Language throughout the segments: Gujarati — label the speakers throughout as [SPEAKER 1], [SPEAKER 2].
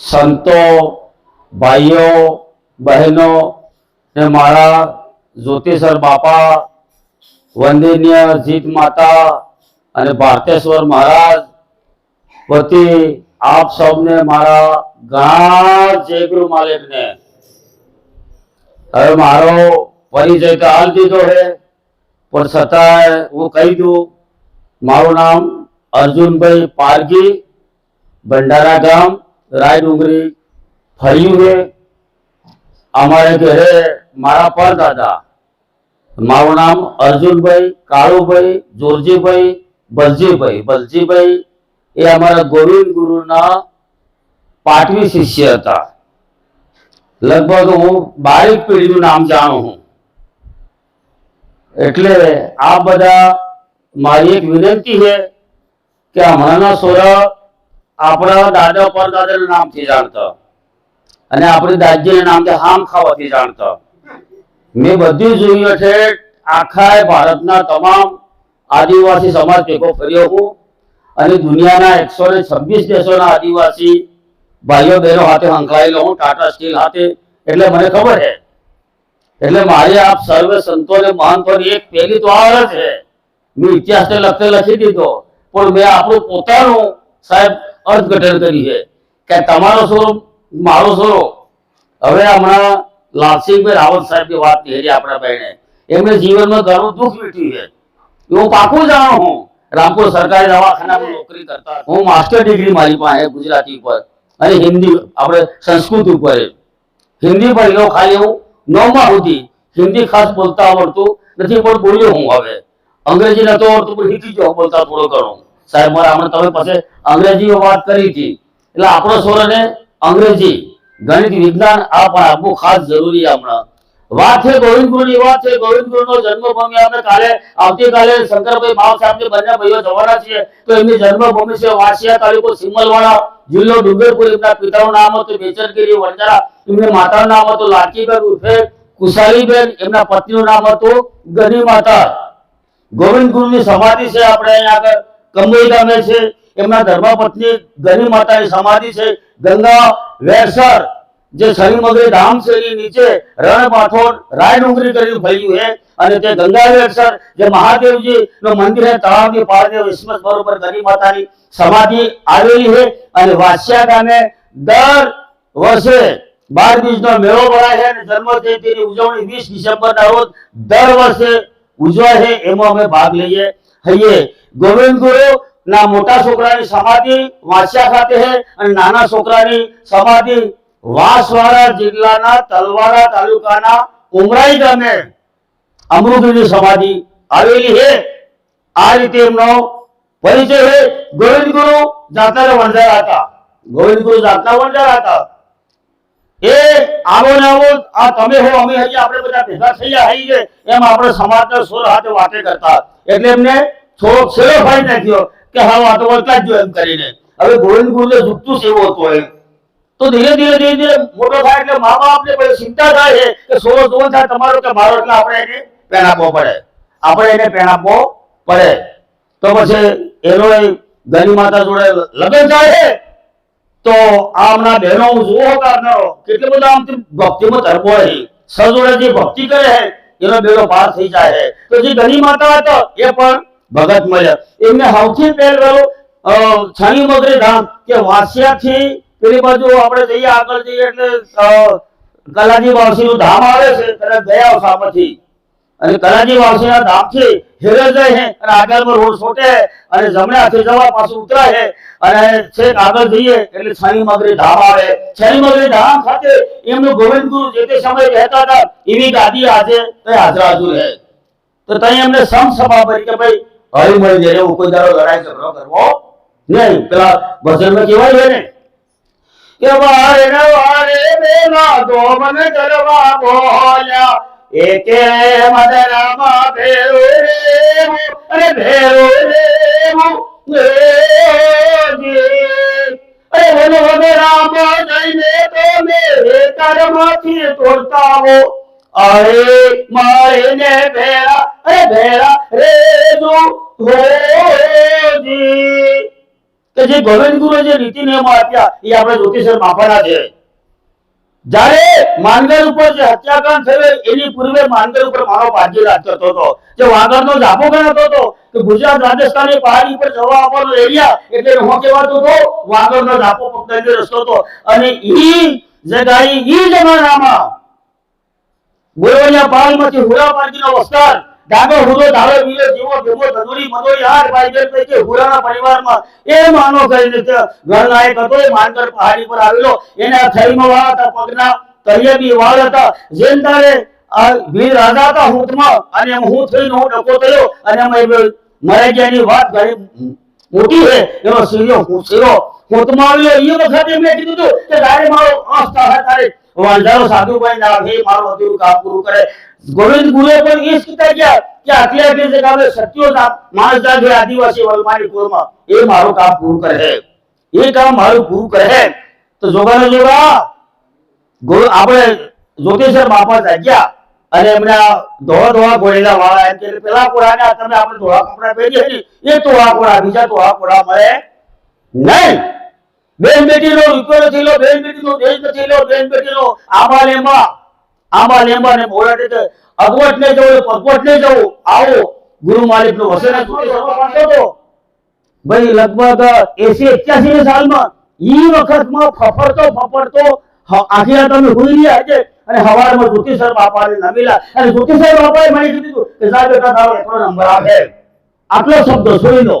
[SPEAKER 1] સંતો, ભાઈઓ, બહેનો ને મારા જ્યોતિષર બાપા, વંદનીય જીત માતા અને ભારતેશ્વર મહારાજ વતી આપ સૌને મારા ઘણા જયગુરુ માલિકને. હવે મારો પરિચય તો હાલ દીધો છે, પણ છતાંય હું કહી દઉં, મારું નામ અર્જુનભાઈ પારગી ભંડારા ગામ રાય ડુંગરી ફર્યું છે અમારે ઘરે મારા પરદાદા. મારું નામ અર્જુનભાઈ, કાળુભાઈ, જોરજીભાઈ, બલજીભાઈ. બલજીભાઈ એ અમારા ગોવિંદ ગુરુના પાટવી શિષ્ય હતા. લગભગ હું બારીક પેઢીનું નામ જાણું છું. એટલે આ બધા મારી એક વિનંતી છે કે હમણાંના સોરા આપણા દાદા પરદાદાના નામથી જાણતા. અને આપણી દાદીના નામથી હામ ખાવાથી જાણતા. મેં બધું જોયું છે, આખા ભારતના તમામ આદિવાસી સમાજ ભેગો ફર્યો હું. અને દુનિયાના એકસો ને છવ્વીસ દેશોના આદિવાસી ભાઈઓ બહેનો હાથે સંકળાયેલો હું, ટાટા સ્ટીલ હાથે. એટલે મને ખબર છે. એટલે મારે આપ સર્વે સંતોને, મહંતોની એક પેલી તો આવે છે. મેં ઇતિહાસને લખતે લખી દીધો. પણ મેં આપણું પોતાનું સાહેબ અર્થઘટન કરી છે. કે તમારો સ્વરૂપ, મારો સ્વરૂપ. હવે હમણાં લાલસિંહભાઈ રાવત સાહેબની વાત કરી આપણા બહેને. એમને જીવનમાં ઘણું દુઃખ વીઠ્યું છે. હું પાકું જાણું હું. રામપુર સરકારી દવાખાનામાં નોકરી કરતા. હું માસ્ટર ડિગ્રી મારી પાસે ગુજરાતી ઉપર. અને હિન્દી આપણે સંસ્કૃત ઉપર. હિન્દી ભણ્યો ખાલી હું નવમાં સુધી હિન્દી ખાસ બોલતા આવડતું નથી, પણ બોલ્યો હું હવે. અંગ્રેજી નતો આવડતું, પણ શીખી ગયો બોલતા થોડો ઘણો. સાહેબ મારા તમે પાસે અંગ્રેજી વાત કરી હતી. એટલે આપણો સ્વરને અંગ્રેજી. ગણિત, વિજ્ઞાન, આ પણ આપવું ખાસ જરૂરી છે હમણાં. વાત છે ગોવિંદ ગુરુની વાત છે ગોવિંદ ગુરુનો જન્મભૂમિ. આપણે કાલે, આવતીકાલે શંકરભાઈ માવ સાહેબની બંને ભાઈઓ જવાના છીએ. તો એમની જન્મભૂમિ છે વાસિયા તાલુકો સિમલવાડા, જિલ્લો ડુંગરપુર. એમના પિતાનું નામ હતું બેચરગીરી વંજારા એમની માતાનું નામ હતું લાડકીબેન ઉર્ફે કુશાલીબેન. એમના પત્નીનું નામ હતું ગની માતા ગોવિંદ ગુરુની સમાધિ છે આપણે અહીંયા આગળ. કંબોઈ છે, એમના ધર્મપત્ની ગની માતાની સમાધિ છે, ગંગા, વેસર, જે શનિમગરી ધામ છે એની નીચે રણ પાથોડ રાય ડુંગરી કરીને ફર્યું છે અને તે ગંગા વેસર, જે મહાદેવજી નું મંદિર છે, તળાવની પાળે વિસ્મત બરોબર ગરી માતાની સમાધિ આવેલી છે. અને વાસ્યા ગામે દર વર્ષે બાર બીજનો મેળો ભરાય છે અને જન્મ જયંતિની ઉજવણી વીસ ડિસેમ્બરના રોજ દર વર્ષે ઉજવાય છે. એમાં અમે ભાગ લઈએ હૈયે ગોવિંદ ગુરુ ના મોટા છોકરાની સમાધિ વાંચ્યા ખાતે છે અને નાના છોકરાની સમાધિ વાસવાડા જિલ્લાના તલવાડા તાલુકાના ઉમરાઈ ગામે અમૃતની સમાધિ આવેલી છે. આ રીતે એમનો પરિચય છે. ગોવિંદ ગુરુ જાતના વંજારા હતા. ગોવિંદ ગુરુ જાતના વંજારા હતા. એ આવો ને આવો, આ તમે હો, અમે હજી આપણે બધા ભેગા થઈ જાય એમ આપણે સમાજના સુર હાથે વાતે કરતા એટલે એમને થોડો છેડો ફાડી નાખ્યો કે હા તો વળતા જ એમ કરીને. હવે ગોવિંદ ગુરુને ઝૂકતું સેવો હતો એમ. તો ધીરે ધીરે ધીરે ધીરે મોટો થાય એટલે મા બાપને પછી ચિંતા થાય છે કે સોળો જોવો થાય તમારો કે મારો એટલે આપણે એને આપવો પડે. આપણે એને આપવો પડે. તો પછી એનો ગની માતા જોડે લગ્ન થાય છે. તો આમના બહેનો હું જોવો કરનારો કેટલો બધો આમ ભક્તિમાં હોય. છે સજોડે જે ભક્તિ કરે છે. એનો બેડો પાર થઈ જાય છે. તો જે ગની માતા હતો એ પણ ભગત મળ્યા. એમને સૌથી પહેલો શનિ મગરી ધામ, કે વાસિયાથી પેલી બાજુ આપણે જઈએ, આગળ જઈએ એટલે કલાજી કલાજી વાવસીનું ધામ આવે છે કદાચ ગયા સામેથી અને કલાજી વારસીના ધામથી હેરે જાય છે, અને આગળમાં રોડ છોટે અને જમણે હાથે જવા પાછું ઉતરાય છે, અને છેક આગળ જઈએ, એટલે શનિ મગરી ધામ આવે. શનિ મગરી ધામ ખાતે એમનું ગોવિંદ ગુરુ જે તે સમયે રહેતા હતા, એવી ગાદી આજે હાજર હાજર રહે. તો ત્યાં એમને સમ સભા કે ભાઈ હળી મળી એવું કોઈ દારો લડાઈ ઝઘડો કરવો નહીં પેલા ભજનમાં કહેવાય છે ને, કે વારે વારે બેના તો મને કરવા બોલ્યા, એકે મદરામાં ભેરો રેવું, અરે ભેરો રેવું. અરે વનો વનો રામ જઈને તો મેરે કર્મથી તોડતા હો અરે મારે ને ભેળા અરે જે ગોવિંદ ગુરુ જે નીતિ નિયમો આપ્યા, એ આપણે જ્યોતિષર માપવાના છે. જ્યારે માનગર ઉપર જે હત્યાકાંડ થયો, એની પૂર્વે માનગર ઉપર મારો ભાગ્ય રાજ હતો. જે વાગડનો જાપો ગણાતો હતો, કે ગુજરાત રાજસ્થાનની પહાડી ઉપર જવા આવવાનો એરિયા એટલે હું કહેવાતો હતો વાગડનો જાપો પકડાઈને રસ્તો હતો. અને ઈ જગાઈ, ઈ જમાનામાં બોરવલિયા પાલમાંથી હુરા પાર્ટીનો વસ્તાર ડાગો હુરો ધારો બીજો જીવો ભેગો ધનુરી મનોરી હાર ભાઈ બેન કે હુરાના પરિવારમાં. એ માનો કરીને લાયક હતો, એ માનકર પહાડી પર આવેલો. એના થઈમાં વાળા હતા, પગના તળિયે બી વાળ હતા. જેમ તારે વીર રાજા હતા હુંટમાં, અને હું થઈને હું ડકો થયો, અને મરાઈ ગયાની વાત ઘણી મોટી છે. એનો સૂર્ય હું સીરો હુંટમાં આવ્યો એ વખતે મેં કીધું હતું કે તારે મારો આસ્થા તારે વાંધારો સાધુભાઈ ના મારું અધૂરું કામ પૂરું કરે. ગોવિંદ ગુરુએ પણ એ જ કીધા ગયા કે અત્યારે જે કામે સત્યો ના માણસ જાગે આદિવાસી વલમાની કુળમાં, એ મારું કામ પૂરું કરે એ કામ મારું પૂરું કરે તો જોગાનો જોગા આપણે જ્યોતિષર બાપા જાગ્યા અને એમને ધોળા ધોળા ગોળેલા વાળા એમ કે પેલા આ તમે આપણે ધોળા કપડા પહેરીએ છીએ એ ધોળા કોરા બીજા ધોળા કોરા મળે નહીં. બેન બેટીનો રૂપિયો નથી લો, બેન બેટીનો દેશ નથી લો, બેન બેટીનો આમાં લેંબા આંબા લેંબા ને મોડા તો અગવટ ને જવું પગવટ ને જવું આવો. ગુરુ માલિકનું વસન ભાઈ, લગભગ એસી એક્યાસી ની સાલમાં ઈ વખતમાં ફફડતો ફફડતો આખી રાત અમે હુઈ રહ્યા છે અને હવારમાં જ્યોતિષર બાપાને નમેલા. અને જ્યોતિષર બાપાએ મને કીધું કે સાહેબ બેટા તારો એટલો નંબર આવે આટલો શબ્દ સુઈનો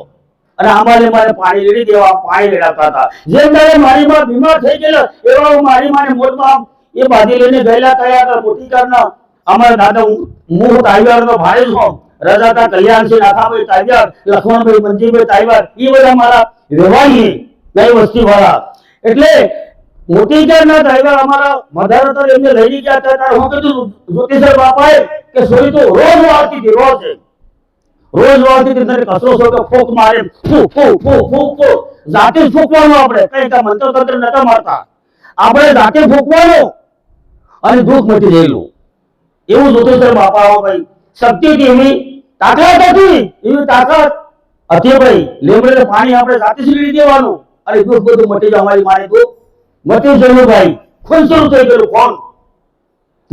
[SPEAKER 1] અને અમારે મારે પાણી રેડી દેવા, પાણી રેડાવતા હતા. જેમ તારે મારી માં બીમાર થઈ ગયેલો, એવા હું મારી માને મોટમાં એ બાજી લઈને ગયેલા થયા હતા. મોટી કારના અમારા દાદા હું હું તાઈવારનો ભાઈ છું રજાતા કલ્યાણસિંહ નાથાભાઈ તાઈવાર લખમણભાઈ મંજીભાઈ તાઈવાર એ બધા મારા વ્યવહારી નઈ વસ્તી વાળા એટલે મોટી ના ડ્રાઈવર અમારા મધાર એમને લઈ ગયા હતા. ત્યારે હું કીધું, જ્યોતિષર બાપાએ, કે સોરી તો રોજ વાળતી હતી, રોજ. રોજ વાળતી હતી, તને કસરો છો કે ફૂક મારે? ફૂ ફૂ ફૂ ફૂ ફૂ જાતે ફૂંકવાનું આપણે. કઈ મંત્ર તંત્ર નતા મારતા. આપણે જાતે ફૂંકવાનું અને દુઃખ મટી રહેલું. એવું જ્યોતિષર બાપા ભાઈ. શક્તિ એવી તાકાત હતી. એવી તાકાત હતી ભાઈ. લેમડે પાણી આપણે સાથે લઈ દેવાનું. અને દુઃખ બધું મટી જાય અમારી મારે દુઃખ. મટી ગયું ભાઈ. શરૂ થઈ ગયેલું કોણ?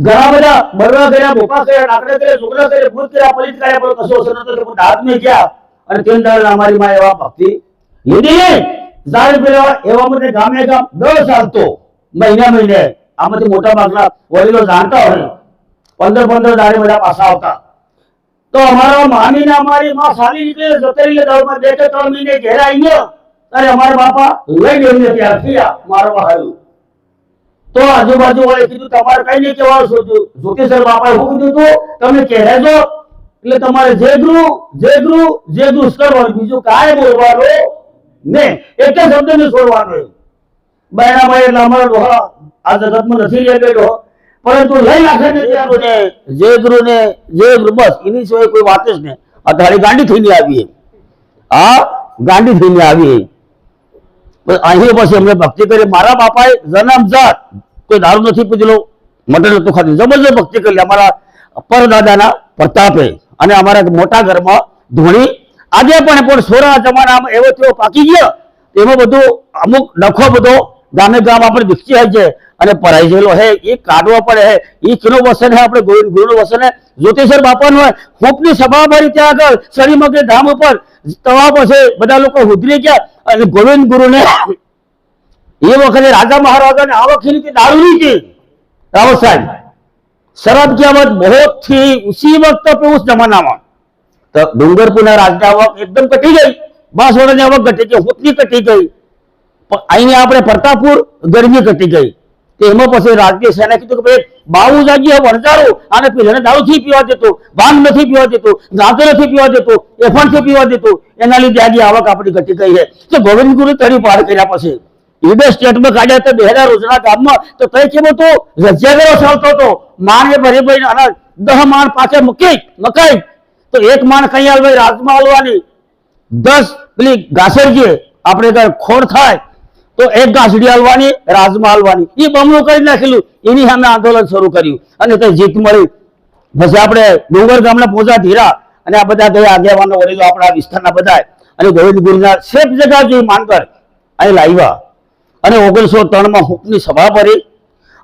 [SPEAKER 1] ઘણા બધા બરવા કર્યા ભોપા કર્યા, ડાકડા કર્યા, છોકરા કર્યા, ભૂત કર્યા, પલિત કર્યા, પણ કશો અસર નતો થયો. પણ હાથ મેં ગયા. અને તેમ દાડે અમારી માં એવા ભક્તિ લીધી. ઝાડ પેલા એવા મને ગામે ગામ દર ચાલતો મહિના મહિને. આમાંથી મોટા ભાગના વડીલો જાણતા હોય. પંદર પંદર દાડે બધા પાછા આવતા. તો અમારા મામી ને અમારી માં સાલી નીકળે લે દવામાં બે કે ત્રણ મહિને ઘેર આવી ગયો અમારા બાપા લઈ એમને ત્યાં થયા મારવા હારું. તો આજુબાજુ વાળે કીધું, તમારે કઈ નહીં કહેવાનું થયું? જ્યોતિષર બાપાએ શું કીધું હતું? તમે કહેજો એટલે તમારે જે ધ્રુવ જે ધ્રુવ જે દુષ કરવાનું બીજું કાંઈ બોલવાનું ને જ શબ્દ ને છોડવાનો એમ. બહેરા ભાઈ એટલે અમારો ડોહા આ જગતમાં નથી લે બેઠો. પરંતુ લઈ નાખે ને જે ગુરુને જે ગુરુને જે ગુરુ બસ એની સિવાય કોઈ વાત જ નહીં. આ ગાંડી થઈને આવી આ ગાંડી થઈને આવી પણ અહીં પછી એમને ભક્તિ કરી. મારા બાપાએ જન્મજાત કોઈ દારૂ નથી પીધેલો મટન નતું ખાતું જબરજસ્ત ભક્તિ કરી અમારા પરદાદાના પ્રતાપે. અને અમારા મોટા ઘરમાં ધોણી. આજે પણ પણ સોરા જમાનામાં એવો તેવો પાકી ગયો. એમાં બધું અમુક ડખો બધો ગામે ગામ આપણે દુખી હોય છે અને પરાઈ જેલો હે, એ કાઢવો પડે હે. એ કિલો વસન હે આપણે ગોવિંદ ગુરુનું વસન હે. જ્યોતિષર બાપાનું હોય હોપની સભા ભરી ત્યાં આગળ શરી મગર ધામ ઉપર તળાવ પાસે બધા લોકો ઉધરી ગયા અને ગોવિંદ ગુરુને એ વખતે રાજા મહારાજાને આવખી રીતે દારૂ નહીં હતી સાહેબ શરદ ક્યાવત બહોતથી ઉસી વખત પે ઉસ જમાનામાં. તો ડુંગરપુરના રાજના આવક એકદમ કટી ગઈ. બાસવાડાની આવક ઘટી ગઈ, હોપની કટી ગઈ. અહીંયા આપણે પ્રતાપપુર ગરમી ઘટી ગઈ. તો એમાં પછી રાજકીય સેના કીધું કે ભાઈ બાવું જાગીએ વણઝારું અને પીલાને દારૂથી પીવા દેતું ભાંગ નથી પીવા દેતું ગાતો નથી પીવા દેતું થી પીવા દેતું એના લીધે આજે આવક આપણી ઘટી ગઈ છે. તો ગોવિંદ ગુરુ તરી પાર કર્યા પછી યુબે સ્ટેટમાં કાઢ્યા તો હજાર રોજના ગામમાં, તો કઈ કેવો તો રજિયાગરો ચાલતો હતો. માણ એ ભરી ભરી અને દહ માણ પાસે મૂકી, મકાઈ. તો એક માણ કઈ હાલવાય રાજમાં હાલવાની. દસ, પેલી ઘાસરજી આપણે ખોડ થાય. તો એક ઘાસડી હાલવાની રાજમાં હાલવાની. એ બમણું કરી નાખેલું. એની સામે આંદોલન શરૂ કર્યું. અને તે જીત મળી. પછી આપણે ડુંગર ગામના પોજા ધીરા અને આ બધા ગયા આગેવાનો વળેલો આપણા વિસ્તારના બધા અને ગોવિંદ ગુરુના સેફ જગા જોઈ માનકર અહીં લાવ્યા. અને ઓગણીસો ત્રણમાં હુકની સભા ભરી.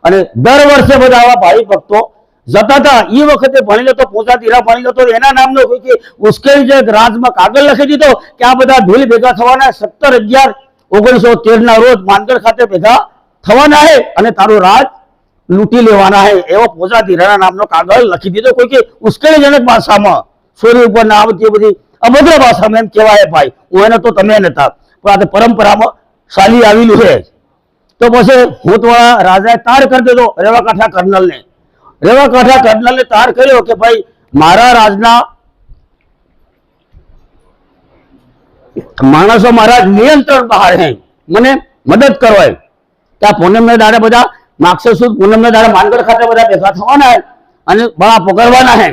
[SPEAKER 1] અને દર વર્ષે બધા આવા ભાઈ ભક્તો જતા હતા. એ વખતે ભણી લેતો પોતા તીરા ભણી લેતો. એના નામનો કોઈ ઉશ્કેરી જે રાજમાં કાગળ લખી દીધો કે આ બધા ભીલ ભેગા થવાના સત્તર અગિયાર ઓગણીસો તેર ના રોજ માનગઢ ખાતે ભેગા થવાના છે અને તારું રાજ લૂંટી લેવાના છે એવો પોજા ધીરાના નામનો કાગળ લખી દીધો કોઈ કે ઉશ્કેરીજનક ભાષામાં. સોરી ઉપર ના આવતી બધી અભદ્ર ભાષામાં એમ કહેવાય ભાઈ. હું એને તો તમે નતા. પણ આ પરંપરામાં શાલી આવેલું છે. તો પછી હોતવાળા રાજાએ તાર કરી દીધો રેવાકાંઠા કર્નલને. રેવાકાંઠા કર્નલને તાર કર્યો કે ભાઈ, મારા રાજના માણસો મારા નિયંત્રણ બહાર હે. મને મદદ કરો એમ. ત્યાં પૂનમના દાડે બધા માગશે સુદ પૂનમના દાડે માનગઢ ખાતે બધા ભેગા થવાના હે અને બળા પકડવાના હે.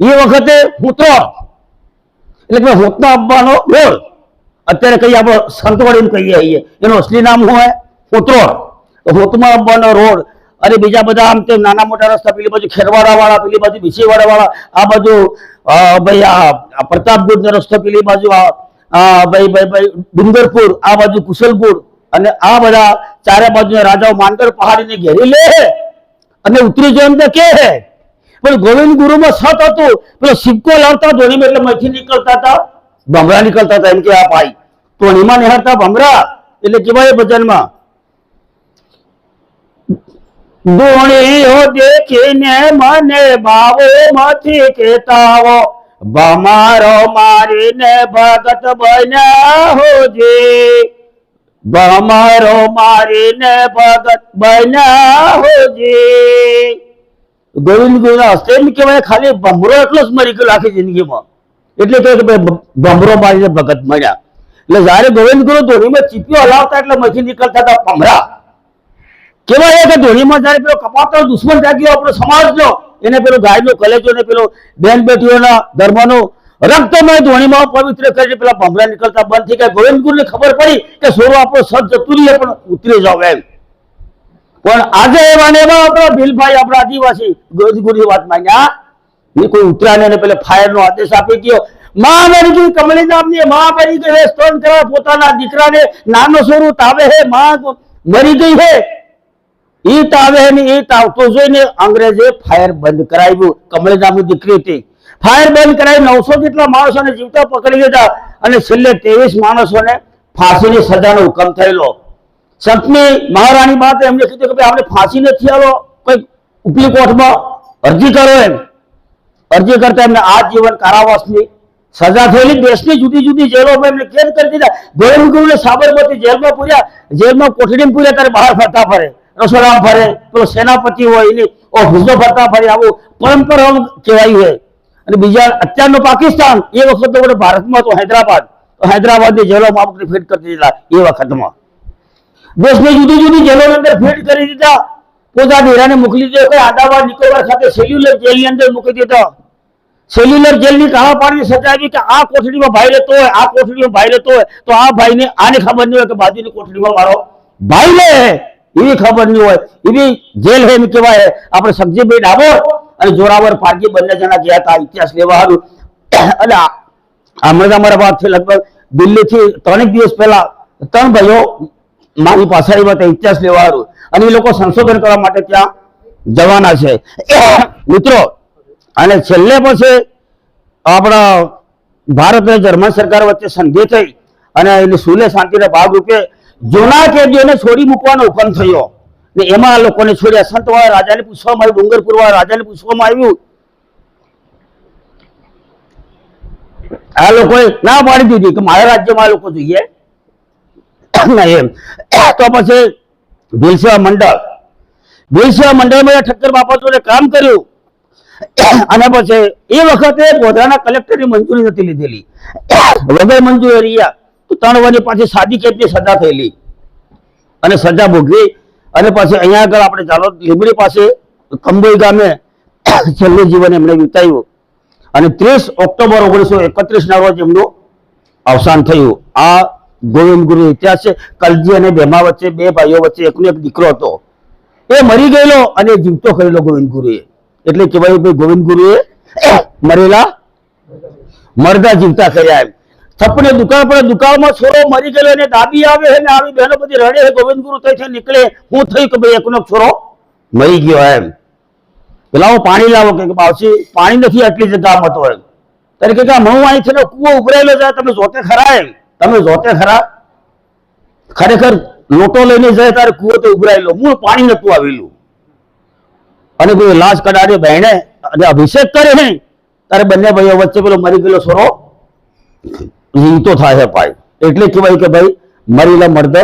[SPEAKER 1] એ વખતે હુતરો એટલે કે હોતનો આપવાનો રોલ અત્યારે કઈ આપણે સંતવાડી કહીએ છીએ એનું અસલી નામ હોય હુતમાં હોતમાં આપવાનો રોડ અને બીજા બધા આમ તેમ નાના મોટા રસ્તા, પેલી બાજુ ખેરવાડા વાળા પેલી બાજુ બીસીવાડા વાળા આ બાજુ ભાઈ, આ પ્રતાપગઢ નો રસ્તો, પેલી બાજુ ભાઈ ભાઈ ભાઈ, ડુંગરપુર, આ બાજુ કુશલપુર અને આ બધા ચારે બાજુ રાજાઓ માનગઢ પહાડીને ઘેરી લે અને ઉતરી જાય એમ તો કે હે. પણ ગોવિંદ ગુરુમાં સત હતું. પેલો સિક્કો લાવતા, ધોનીમાં એટલે મથી નીકળતા હતા. ભમરા નીકળતા હતા એમ કે આ ભાઈ. ધોનીમાં નિહાળતા ભમરા. એટલે કેવાય ભજનમાં ધોણીઓ દેખીને મને બાવો માંથી કેતાવો ભમારો મારીને ભગત બન્યા હોજે. ભમારો મારીને ભગત બન્યા હોજે. ગોવિંદ ગુરુના હસ્તે એમ કહેવાય, ખાલી ભમરો એટલો જ મરી ગયો આખી જિંદગીમાં. એટલે કે ભાઈ ભમરો મારીને ભગત મળ્યા એટલે જ્યારે ગોવિંદ ગુરુ ધોનીમાં ચીપિયો હલાવતા એટલે મથી નીકળતા હતા ભમરા. કેવાય કે ધોળીમાં જ્યારે પેલો કપાતો દુશ્મન જાગ્યો આપણો સમાજનો એને પેલો ગાયનો કલેજો ને પેલો બેન બેટીઓના ધર્મનો રક્તમય ધોનીમાં પવિત્ર કરીને પેલા ભમરા નીકળતા બંધ થઈ ગયા. ગોવિંદ ગુરુને ખબર પડી કે સોરો આપણો સદ જતું પણ ઉતરી જાવ એમ. પણ આજે એવા ને એવા આપણા ભીલભાઈ, આપણા આદિવાસી ગોદગુરી વાત માંગ્યા એ કોઈ ઉતરાને એને પેલે ફાયર નો આદેશ આપી ગયો. માં મરી ગઈ કમલી નામની માં મરી ગઈ હે સ્તોન કરવા પોતાના દીકરાને નાનો સોરું તાવે હે, મા મરી ગઈ હે. ઈ તાવે હે ને એ તાવતો જોઈને અંગ્રેજે ફાયર બંધ કરાવ્યું. કમળી નામની દીકરી હતી. ફાયર બંધ કરાવી નવસો જેટલા માણસોને જીવતા પકડી લીધા અને છેલ્લે ત્રેવીસ માણસોને ફાંસીની સજાનો હુકમ થયેલો. સંતની મહારાણી બાદ એમને કીધું કે ભાઈ, આપણે ફાંસી નથી આવો કોઈ ઉપલી કોર્ટમાં અરજી કરો એમ. અરજી કરતા એમને આજીવન કારાવાસની સજા થયેલી. દેશની જુદી જુદી જેલોમાં એમને કેદ કરી દીધા. ગુરુને સાબરમતી જેલમાં પૂર્યા. જેલમાં કોઠડીમાં પૂર્યા, ત્યારે બહાર ફરતા ફરે. રસોડામાં ફરે, પેલો સેનાપતિ હોય, એની ઓફિસો ફરતા ફરે, આવું પરંપરાઓ કહેવાયું હોય. અને બીજા અત્યારનો પાકિસ્તાન, એ વખત તો ભારતમાં તો હૈદરાબાદ. હૈદરાબાદ હૈદરાબાદની જેલોમાં અમુકને ફિટ કરી દીધા, એ વખતમાં. દેશની જુદી જુદી જેલોની અંદર ફિટ કરી દીધા. પોતાની હેરાને મોકલી દીધો, કોઈ આદાબાદ નિકોબાર ખાતે સેલ્યુલર જેલની અંદર મૂકી દીધો. સેલ્યુલર જેલની કાળા પાડીને સજા કે આ કોઠડીમાં ભાઈ રહેતો હોય, આ કોઠડીમાં ભાઈ રહેતો હોય, તો આ ભાઈને આને ખબર નહીં હોય કે બાજુની કોઠડીમાં મારો ભાઈ લે એવી ખબર નહીં હોય, એવી જેલ હે એમ કહેવાય. આપણે સબજીભાઈ ડાબોર અને જોરાવર પારજી બંને જણા ગયા હતા, ઇતિહાસ લેવા હારું. અને આ- હમણાં અમારા બાદથી લગભગ દિલ્હીથી ત્રણેક દિવસ પહેલા ત્રણ ભાઈઓ મારી પાસે આવ્યા હતા, ઇતિહાસ લેવા હારું. અને એ લોકો સંશોધન કરવા માટે ત્યાં જવાના છે. મિત્રો, અને છેલ્લે પછી આપણા ભારત અને જર્મન સરકાર વચ્ચે સંધિ થઈ અને એની સુલે શાંતિના ભાગરૂપે જૂના કેદીઓને છોડી મૂકવાનો હુકમ થયો. ને એમાં આ લોકોને છોડ્યા. સંતવાળા રાજાને પૂછવામાં આવ્યું, ડુંગરપુર રાજાને પૂછવામાં આવ્યું. આ લોકોએ ના પાડી દીધી કે મારા રાજ્યમાં લોકો જોઈએ. તો પછી ભીલસેવા મંડળ. ભીલસેવા મંડળમાં ઠક્કર બાપતોને કામ કર્યું. અને પછી એ વખતે ગોધરાના કલેક્ટરની મંજૂરી નથી લીધેલી. વગર મંજૂરી રહ્યા. તો ત્રણ વર્ષની પાછી સાદી કેપની સજા થયેલી. અને સજા ભોગવી. અને પછી અહીંયા આગળ આપણે ચાલો, લીંબડી પાસે, કંબોઈ ગામે છેલ્લું જીવન એમણે વિતાવ્યું. અને ત્રીસ ઓક્ટોબર ઓગણીસો એકત્રીસના રોજ એમનું અવસાન થયું. આ ગોવિંદ ગુરુ ઇતિહાસ છે. કલજી અને બેમા વચ્ચે, બે ભાઈઓ વચ્ચે એકનો એક દીકરો હતો. એ મરી ગયેલો અને જીવતો કરેલો ગોવિંદ ગુરુએ એટલે કહેવાય ભાઈ ગોવિંદ ગુરુએ મરેલા મરદા જીવતા કર્યા એમ. થપ્પને દુકાળ પડે, દુકાળમાં છોરો મરી ગયો એને દાદી આવે છે ને આવી બહેનો બધી રડે છે, ગોવિંદ ગુરુ થઈ નીકળે. હું થયું કે ભાઈ એકનો છોરો મરી ગયો એમ. પેલા હું પાણી લાવો કે બાવસી પાણી નથી આટલી જગ્યામાં તો એમ. ત્યારે કે હું અહીં છે ને કૂવો ઉભરાયેલો જાય તમે જોતે ખરા એમ. તમે જોતે ખરા. ખરેખર લોટો લઈને જાય ત્યારે કૂવો તો ઉભરાયેલો. હું પાણી નતું આવેલું. અને કોઈ લાશ કડાડે બહેણે અને અભિષેક કરે ને ત્યારે બંને ભાઈઓ વચ્ચે પેલો મરી ગયેલો છોરો જીવતો થાય છે ભાઈ. એટલે કહેવાય કે ભાઈ, મરેલા મળતો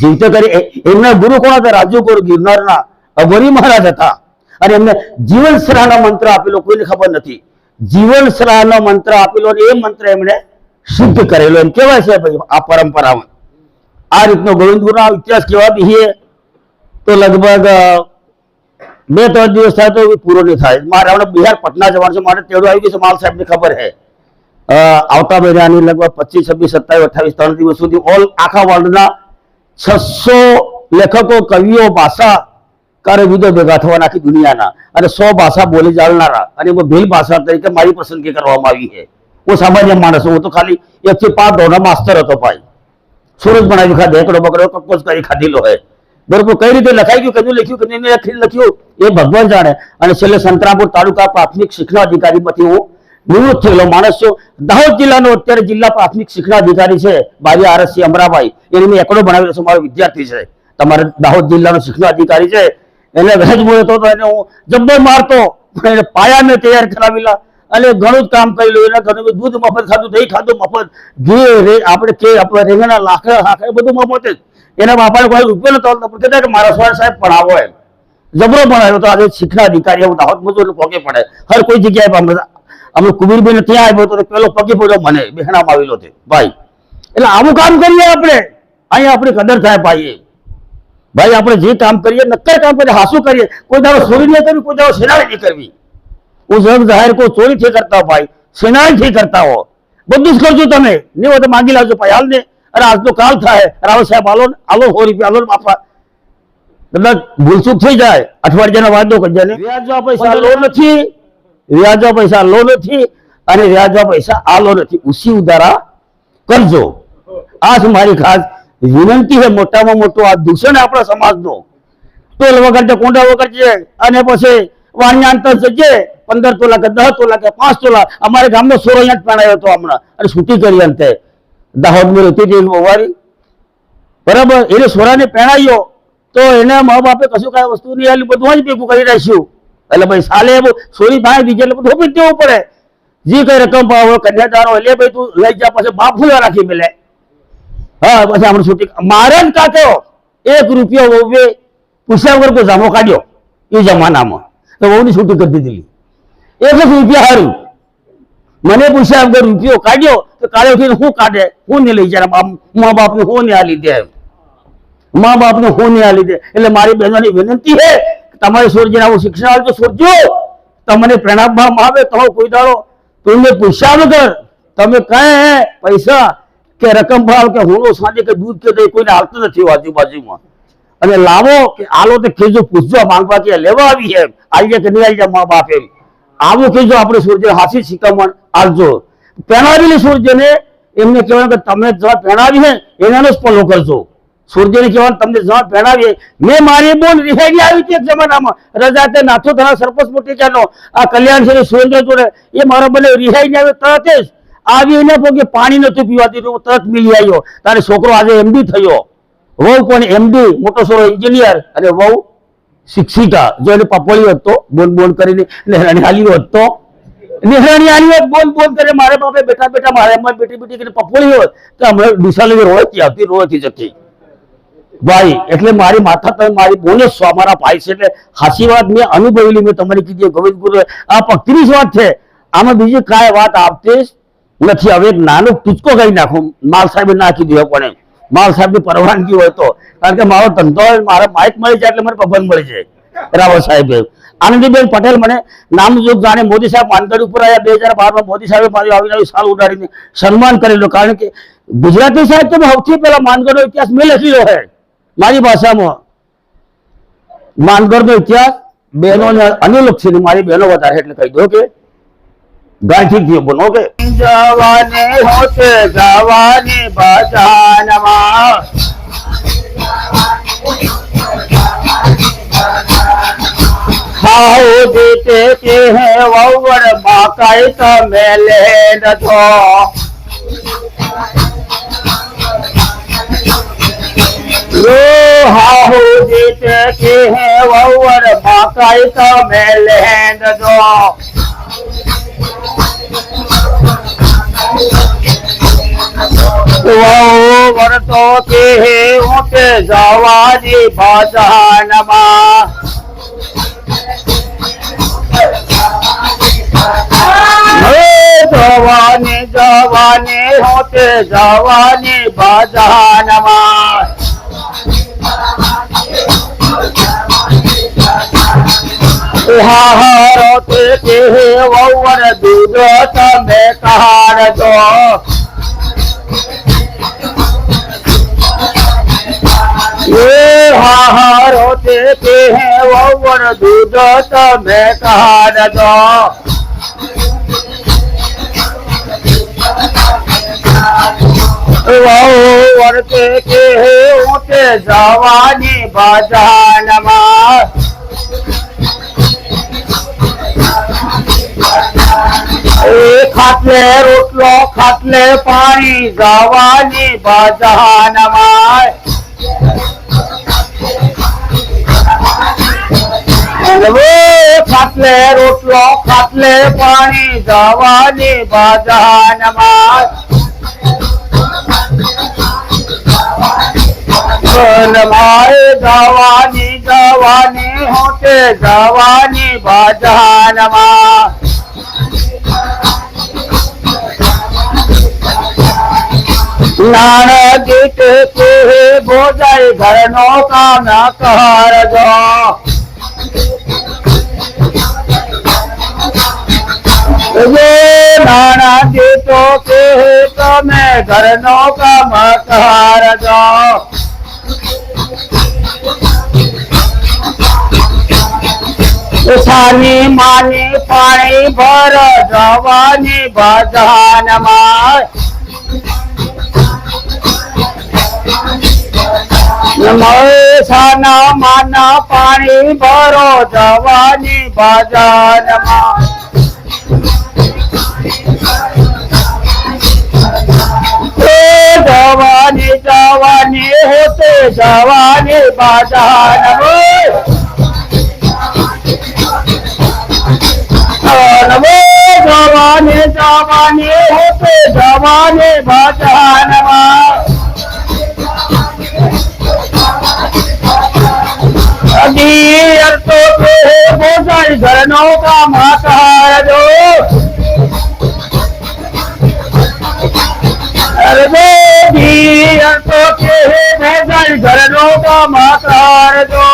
[SPEAKER 1] જીવતો કરી. એમના ગુરુ કોણ હતા? રાજુ ગુરુ ગિરનારના અઘોરી મહારાજ હતા. અને એમને જીવન સલાહનો મંત્ર આપેલો કોઈને ખબર નથી. જીવન સલાહનો મંત્ર આપેલો અને એ મંત્ર એમણે સિદ્ધ કરેલો. એમ કહેવાય છે ભાઈ આ પરંપરામાં. આ રીતનો ગોવિંદ ગુરુનો ઇતિહાસ કહેવા દઈએ તો લગભગ બે ત્રણ દિવસ થાય તો પૂરો નહીં થાય. મારે હમણાં બિહાર પટના જવાનું છે. મારે તેડું આવી ગયું છે. માલ સાહેબને ખબર છે. આવતા મહિનાની લગભગ પચીસ, છવ્વીસ, સત્તાવીસ અઠાવીસ ત્રણ દિવસ સુધી ઓલ આખા વર્લ્ડના છસો લેખકો, કવિઓ ભાષા કારે વિદો ભેગા થવાના આખી દુનિયાના. અને સો ભાષા બોલી ચાલનારા. અને ભીલ ભાષા તરીકે મારી પસંદગી કરવામાં આવી છે. હું સામાન્ય માણસ હું તો ખાલી એક થી પાંચ ધોરણનો માસ્તર હતો ભાઈ. સુરજ બનાવી ખાધે, એકડો બકડો કક્કોસ કરી ખાધેલો હે બરોબર, કઈ રીતે લખાઈ ગયું, કયું લખ્યું કયું લખ્યું એ ભગવાન જાણે. અને છેલ્લે સંતરામપુર તાલુકા પ્રાથમિક શિક્ષણ અધિકારીમાંથી હું નિવૃત્ત થયેલો માણસ છું. દાહોદ જિલ્લાનો અત્યારે જિલ્લા પ્રાથમિક શિક્ષણ અધિકારી છે બારી આરસી અમરાભાઈ. એને મેં એકડો બનાવેલો છું, મારો વિદ્યાર્થી છે. તમારે દાહોદ જિલ્લાનો શિક્ષણ અધિકારી છે. એને વહેજ મળ્યો હતો એને હું જબ્બર મારતો. એને પાયાને તૈયાર કરાવેલા. અને ઘણું જ કામ કરેલું એના ઘણું દૂધ મફત ખાધું, દહીં ખાધું, મફત. ઘી આપણે કે, આપણે રીંગણા, લાકડા, હાકડા બધું મફત જ. એના બાપાને કોઈ રૂપિયો નતો આવતો કહેતા કે મારા સ્વાર સાહેબ ભણાવો એમ. જબરો ભણાવ્યો તો આજે શિક્ષણ અધિકારી એવું દાહોદ મજૂર પોકે પડે હર કોઈ જગ્યાએ અમે કુબીરભાઈ ત્યાં આવ્યો તો પેલો પગે પડ્યો મને બેહણામાં આવેલો છે. ભાઈ એટલે આવું કામ કરીએ આપણે? અહીંયા આપણી કદર થાય ભાઈ ભાઈ આપણે જે કામ કરીએ નક્કર કામ કરીએ હાસું કરીએ. કોઈ દાડો ચોરી નહીં કરવી કોઈ દાડો સેનાળી નહીં કરવી. હું જગ જાહેર કોઈ ચોરી થી કરતા હો ભાઈ સેનાળી થી કરતા હો. બધું જ કરજો તમે. નહીં હોય તો માંગી લાવજો ભાઈ હાલ ને અરે આજ તો કાલ થાય. રાવ સાહેબ આલો ને. આલો સો રૂપિયા આલો બાપા. કદાચ ભૂલચૂક થઈ જાય. અઠવાડિયાનો વાંધો કરજો ને. વ્યાજવા પૈસા લો નથી. વ્યાજવા પૈસા લો નથી અને વ્યાજવા પૈસા આલો નથી. ઉસી ઉધારા કરજો. આ જ મારી ખાસ વિનંતી છે, મોટામાં મોટો આ દૂષણ આપણા સમાજનો. ટોલ વગર છે કોંડા વગર છે અને પછી વાણિયા અંતર જજે પંદર તોલા કે દસ તોલા કે પાંચ તોલા. અમારે ગામનો સોરો અહીંયા જ પહેણાયો હતો હમણાં અને છૂટી કરી અંતે. દાહોદની રહેતી હતી વવારી બરાબર? એને સોરાને પહેણાયો. તો એને મા બાપે કશું કાંઈ વસ્તુ નહીં આલી, બધું જ ભેગું કરી રાખ્યું એટલે ભાઈ સાલે સોરી ભાઈ બીજે બધું દેવું પડે. જે કઈ રકમ કન્યાદારો એટલે ભાઈ તું લઈ જા, પછી બાપ ફૂલા રાખી મેલે. હા, પછી આપણે છૂટી મારે જ કાકો એક રૂપિયો વહુએ પૂછ્યા વગર કોઈ જામો કાઢ્યો. એ જમાનામાં. તો વહુની છૂટી કરી દીધેલી એક જ રૂપિયા હારું. મને પૂછ્યા વગર રૂપિયો કાઢ્યો, તો કાલે ઉઠીને હું કાઢે? હું નહીં લઈ જાય. બાપ, મા બાપને હું નહીં આ લીધે મા મા બાપને હું નહીં આ લીધે. એટલે મારી બહેનોની વિનંતી કે તમારે સૂર્યને આવું શિક્ષણ આવજો સૂરજો! તમને પ્રણામવામાં આવે તો કોઈ દાડો તમને પૂછ્યા વગર તમે કઈ પૈસા કે રકમ ભાવ કે હુંનો સાંજે કે દૂધ કે દહીં કોઈને હાલતું નથી આજુબાજુમાં. અને લાવો કે આલો તો કહેજો, પૂછજો માંગવા કે લેવા આવી એમ. આવી કે નહીં આવી મા બાપ એમ. આવું કહેજો આપણે સૂર્ય હાસી શિકામણ આપજો. પહેણાવેલી સૂર્યને એમને કહેવાનું કે તમે જ્યાં પહેણાવી ને એનાનો જ ફોલો કરજો. સૂર્યને જવાન તમને જવાન ભેણાવીએ મેં મારી બોન રિહાઈ આવી હતી એક જમાનામાં. રજા તે નાથો ધરા સરપંચ મોટીચાનો. આ કલ્યાણ છે સૂર્ય જોડે. એ મારો બને રિહાઈ આવ્યો તરત જ. આવી એને પોગે પાણી નથી પીવા દીધું. તરત મિલી આવ્યો. તારે છોકરો આજે એમડી થયો. વહુ પણ એમડી, મોટો સોરો એન્જિનિયર અને વહુ શિક્ષિકા. જો એને પપોળ્યો હતો બોલ બોલ કરીને નેહરાણી હાલ્યો હતો. નેહરાણી હાલી હોત બોલ બોલ કરે. મારે બાપે બેઠા બેઠા મારે બેઠી બેઠી કરીને પપોળી હોત તો હમણાં ડિસાલી રોયથી આવતી રોયથી જતી. ભાઈ, એટલે મારી માથા તમે મારી બોલે છો, અમારા ભાઈ છે એટલે હાસી વાત મેં અનુભવેલી, મેં તમારી કીધી ગોવિંદ ગુરુ આ પકડીની જ વાત છે. આમાં બીજી કાંઈ વાત આપતી નથી. હવે એક નાનો ટૂચકો કહી નાખું. માલ સાહેબે નાખી દીધો પણ. માલ સાહેબની પરવાનગી હોય તો. કારણ કે મારો ધંધો હોય, મારા માઇક મળી જાય એટલે મને પબંધ મળી જાય. રાવલ સાહેબે. આનંદીબેન પટેલ મને નામજોગ જાણે મોદી સાહેબ માનગઢ ઉપર આવ્યા બે હજાર બારમાં મોદી સાહેબે મારી આવી આવી સાલ ઉડાડીને સન્માન કરેલું. કારણ કે ગુજરાતી સાહેબ તો સૌથી પહેલા માનગઢનો ઇતિહાસ મેં લખેલો છે મારી ભાષામાં માનગઢનો ઇતિહાસ, બહેનો અનુલક્ષ છે મારી બહેનો વધારે એટલે કહી દો કે ગાંધીજી બનો કે. જવાને હોતે જવાની બજાનમાં ખાઓ દેતે કે હે વવર બાકાઈ તમે લે હાહુ દેતે કે હે વવર બાકાઈ તમે લે નથો વહુ વરતો કે હે ઊંટે જવાની બજાનમાં હે જવાની જવાની હોતે જવાની બજાનમાં હાહારો તે કે હે વવર દૂધ તમે કાઢજો એ હાહારો તે કે હે વવર દૂધ તમે કાઢજો વહુ વર્તે કે હે ઊંટે જવાની ખાટલે રોટલો ખાટલે પાણી ગાવાની બજાનમાં હવે ખાટલે રોટલો ખાટલે પાણી ગાવાની બજાનમાં મારે જવાની જવાની હોતે જવાની બજાનમાં નાણ ગીત કે બોજાય ઘરનો કાના કરજો નાણા ગીતો કે તમે ઘરનો કામ કરજો છાની માની પાણી ભર જવાની બજાનમાં છાના માના પાણી ભરો જવાની બજારમાં જવાની જવાની હોતે જવાની બજારમાં જવાની જવાને હોતે જવાને બજાનમાં અગિયાર તો કે का ઘરનો કામ કરજો અરે અગિયાર તો કે બોસાઈ ઘરનો કામ કરજો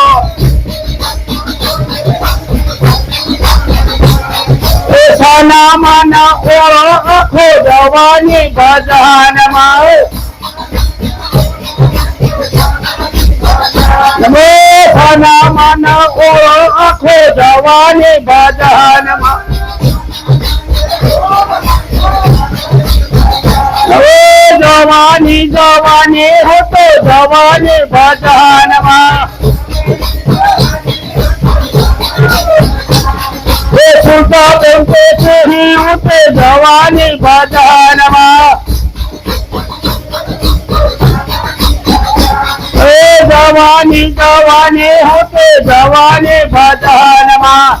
[SPEAKER 1] जो માના माना આખો જવાની બજાનમાં નમો છાના માના ઓળો આખો જવાની બજાનમાં. હવે જવાની જવાની હોતો જવાની ઉતે જવાની બજારમાં. જવાની જવાને હોતે જવાને ભજનમાં.